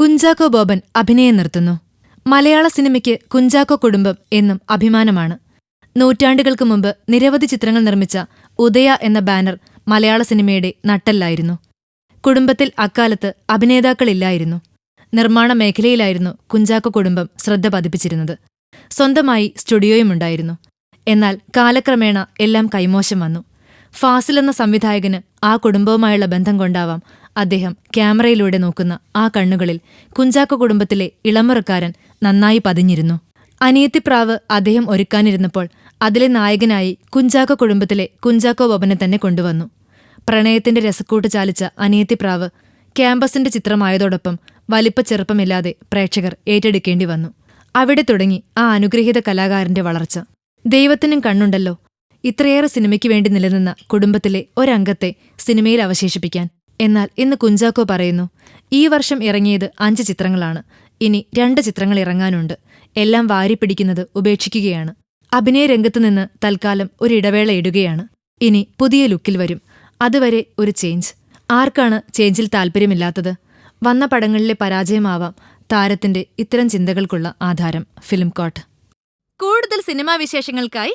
കുഞ്ചാക്കോ ബോബൻ അഭിനയം നിർത്തുന്നു. മലയാള സിനിമയ്ക്ക് കുഞ്ചാക്കോ കുടുംബം എന്നും അഭിമാനമാണ്. നൂറ്റാണ്ടുകൾക്ക് മുമ്പ് നിരവധി ചിത്രങ്ങൾ നിർമ്മിച്ച ഉദയ എന്ന ബാനർ മലയാള സിനിമയുടെ നട്ടല്ലായിരുന്നു. കുടുംബത്തിൽ അക്കാലത്ത് അഭിനേതാക്കളില്ലായിരുന്നു. നിർമ്മാണ മേഖലയിലായിരുന്നു കുഞ്ചാക്കോ കുടുംബം ശ്രദ്ധ പതിപ്പിച്ചിരുന്നത്. സ്വന്തമായി സ്റ്റുഡിയോയും ഉണ്ടായിരുന്നു എന്നാൽ കാലക്രമേണ എല്ലാം കൈമോശം വന്നു. ഫാസിൽ എന്ന സംവിധായകന് ആ കുടുംബവുമായുള്ള ബന്ധം കൊണ്ടാവാം അദ്ദേഹം ക്യാമറയിലൂടെ നോക്കുന്ന ആ കണ്ണുകളിൽ കുഞ്ചാക്ക കുടുംബത്തിലെ ഇളമുറക്കാരൻ നന്നായി പതിഞ്ഞിരുന്നു. അനിയത്തിപ്രാവ് അദ്ദേഹം ഒരുക്കാനിരുന്നപ്പോൾ അതിലെ നായകനായി കുഞ്ചാക്ക കുടുംബത്തിലെ കുഞ്ചാക്കോ ബോബനെ തന്നെ കൊണ്ടുവന്നു. പ്രണയത്തിന്റെ രസക്കൂട്ട് ചാലിച്ച അനിയത്തിപ്രാവ് ക്യാമ്പസിന്റെ ചിത്രമായതോടൊപ്പം വലിപ്പ ചെറുപ്പമില്ലാതെ പ്രേക്ഷകർ ഏറ്റെടുക്കേണ്ടി വന്നു. അവിടെ തുടങ്ങി ആ അനുഗ്രഹീത കലാകാരന്റെ വളർച്ച. ദൈവത്തിനും കണ്ണുണ്ടല്ലോ ഇത്രയേറെ സിനിമയ്ക്ക് വേണ്ടി നിലനിന്ന കുടുംബത്തിലെ ഒരംഗത്തെ സിനിമയിൽ അവശേഷിപ്പിക്കാൻ. എന്നാൽ ഇന്ന് കുഞ്ചാക്കോ പറയുന്നു ഈ വർഷം ഇറങ്ങിയത് അഞ്ച് ചിത്രങ്ങളാണ്. ഇനി രണ്ട് ചിത്രങ്ങൾ ഇറങ്ങാനുണ്ട്. എല്ലാം വാരിപ്പിടിക്കുന്നത് ഉപേക്ഷിക്കുകയാണ്. അഭിനയ രംഗത്തുനിന്ന് തൽക്കാലം ഒരു ഇടവേള ഇടുകയാണ്. ഇനി പുതിയ ലുക്കിൽ വരും. അതുവരെ ഒരു ചേഞ്ച്. ആർക്കാണ് ചേഞ്ചിൽ താല്പര്യമില്ലാത്തത് വന്ന പടങ്ങളിലെ പരാജയമാവാം താരത്തിന്റെ ഇത്തരം ചിന്തകൾക്കുള്ള ആധാരം. Film coat. കൂടുതൽ സിനിമാ വിശേഷങ്ങൾക്കായി